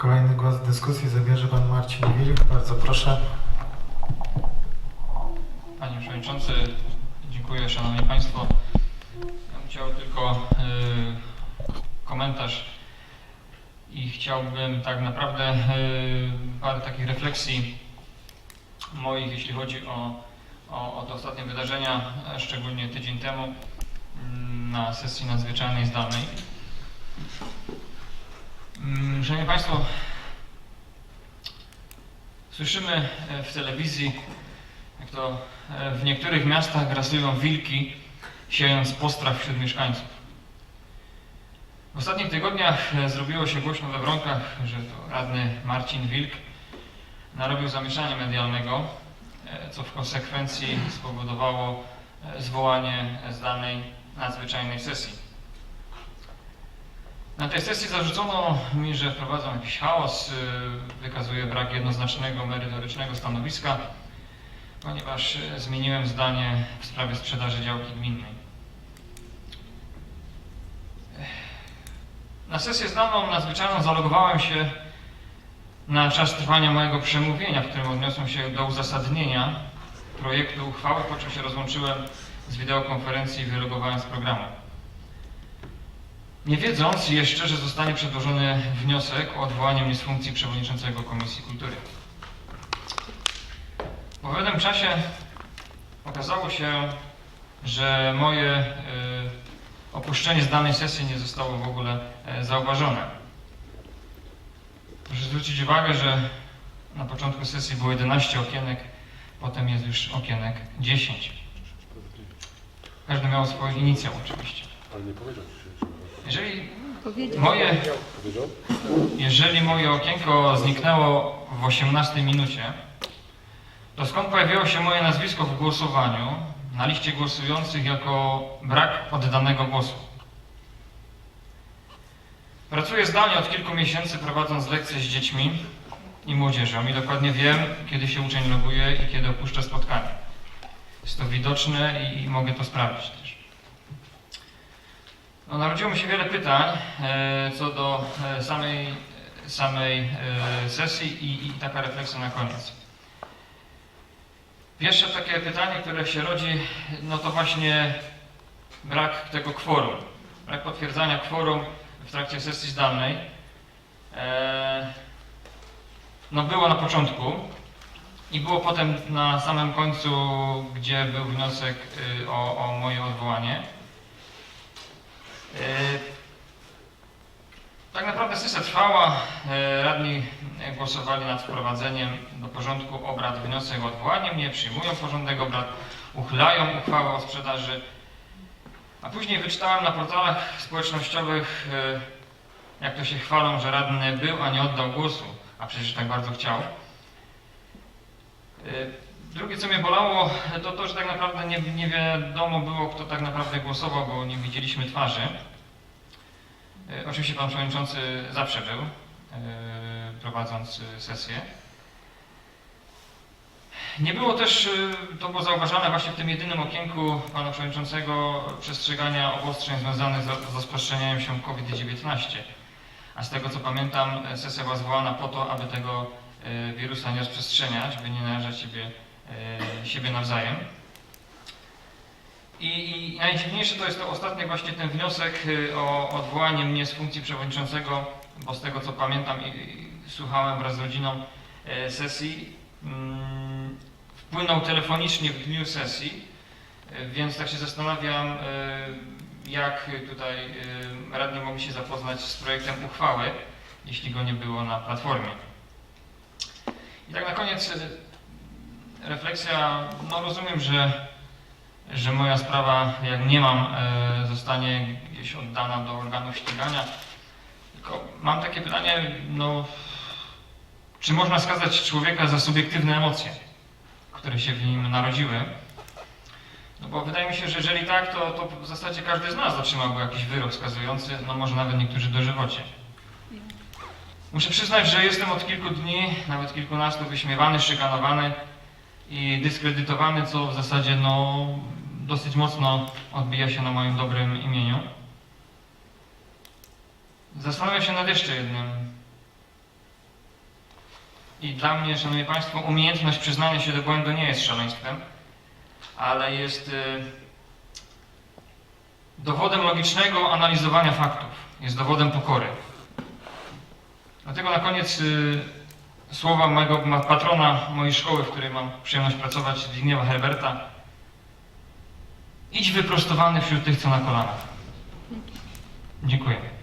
Kolejny głos w dyskusji zabierze pan Marcin Wilk. Bardzo proszę. Panie Przewodniczący, dziękuję Szanowni Państwo. Ja bym chciał tylko y, komentarz i chciałbym tak naprawdę y, parę takich refleksji moich, jeśli chodzi o, o, o te ostatnie wydarzenia, e, szczególnie tydzień temu mm, na sesji nadzwyczajnej zdalnej. Mm, Szanowni Państwo, słyszymy e, w telewizji jak to e, w niektórych miastach grasują wilki, siejąc postrach wśród mieszkańców. W ostatnich tygodniach e, zrobiło się głośno we Wronkach, że to radny Marcin Wilk narobił zamieszania medialnego, co w konsekwencji spowodowało zwołanie zdalnej nadzwyczajnej sesji. Na tej sesji zarzucono mi, że wprowadzam jakiś chaos, e, wykazuję brak jednoznacznego, merytorycznego stanowiska, ponieważ e, zmieniłem zdanie w sprawie sprzedaży działki gminnej. Na sesję zdalną nadzwyczajną zalogowałem się na czas trwania mojego przemówienia, w którym odniosłem się do uzasadnienia projektu uchwały, po czym się rozłączyłem z wideokonferencji i wylogowałem z programu. Nie wiedząc jeszcze, że zostanie przedłożony wniosek o odwołanie mnie z funkcji przewodniczącego Komisji Kultury. Po pewnym czasie okazało się, że moje y, opuszczenie z danej sesji nie zostało w ogóle e, zauważone. Proszę zwrócić uwagę, że na początku sesji było 11 okienek, potem jest już okienek 10. Każdy miał swoją inicjał oczywiście. Ale nie powiedział się. Jeżeli moje, jeżeli moje okienko zniknęło w 18 minucie, to skąd pojawiło się moje nazwisko w głosowaniu na liście głosujących jako brak oddanego głosu? Pracuję zdalnie od kilku miesięcy prowadząc lekcje z dziećmi i młodzieżą i dokładnie wiem, kiedy się uczeń loguje i kiedy opuszcza spotkanie. Jest to widoczne i mogę to sprawdzić też. No, narodziło mi się wiele pytań e, co do e, samej, samej e, sesji i, i taka refleksja na koniec. Pierwsze takie pytanie, które się rodzi, no to właśnie brak tego kworum. Brak potwierdzania kworum w trakcie sesji zdalnej. E, no było na początku i było potem na samym końcu, gdzie był wniosek y, o, o moje odwołanie. E, Tak naprawdę sesja trwała. E, Radni głosowali nad wprowadzeniem do porządku obrad wniosek o odwołanie mnie, przyjmują porządek obrad, uchylają uchwałę o sprzedaży. A później wyczytałem na portalach społecznościowych, e, jak to się chwalą, że radny był, a nie oddał głosu, a przecież tak bardzo chciał. E, Drugie, co mnie bolało, to to, że tak naprawdę nie, nie wiadomo było, kto tak naprawdę głosował, bo nie widzieliśmy twarzy. E, Oczywiście Pan Przewodniczący zawsze był, e, prowadząc e, sesję. Nie było też, to było zauważane właśnie w tym jedynym okienku Pana Przewodniczącego, przestrzegania obostrzeń związanych z rozprzestrzenianiem się COVID-19. A z tego co pamiętam, sesja była zwołana po to, aby tego wirusa nie rozprzestrzeniać, by nie narażać siebie, siebie nawzajem. I, I najdziwniejsze to jest to ostatni właśnie ten wniosek y, o odwołanie mnie z funkcji przewodniczącego, bo z tego co pamiętam i, i słuchałem wraz z rodziną e, sesji, mm, wpłynął telefonicznie w dniu sesji, e, więc tak się zastanawiam, e, jak tutaj e, radni mogli się zapoznać z projektem uchwały, jeśli go nie było na platformie. I tak na koniec e, refleksja, no rozumiem, że że moja sprawa, jak nie mam, e, zostanie gdzieś oddana do organów ścigania. Tylko mam takie pytanie, no, czy można skazać człowieka za subiektywne emocje, które się w nim narodziły? No bo wydaje mi się, że jeżeli tak, to, to w zasadzie każdy z nas otrzymałby jakiś wyrok skazujący, no może nawet niektórzy dożywocie. Muszę przyznać, że jestem od kilku dni, nawet kilkunastu wyśmiewany, szykanowany i dyskredytowany, co w zasadzie no, dosyć mocno odbija się na moim dobrym imieniu. Zastanawiam się nad jeszcze jednym. I dla mnie, Szanowni Państwo, umiejętność przyznania się do błędu nie jest szaleństwem, ale jest y, dowodem logicznego analizowania faktów. Jest dowodem pokory. Dlatego na koniec y, słowa mojego patrona mojej szkoły, w której mam przyjemność pracować, Zbigniewa Herberta. Idź wyprostowany wśród tych, co na kolanach. Dziękuję.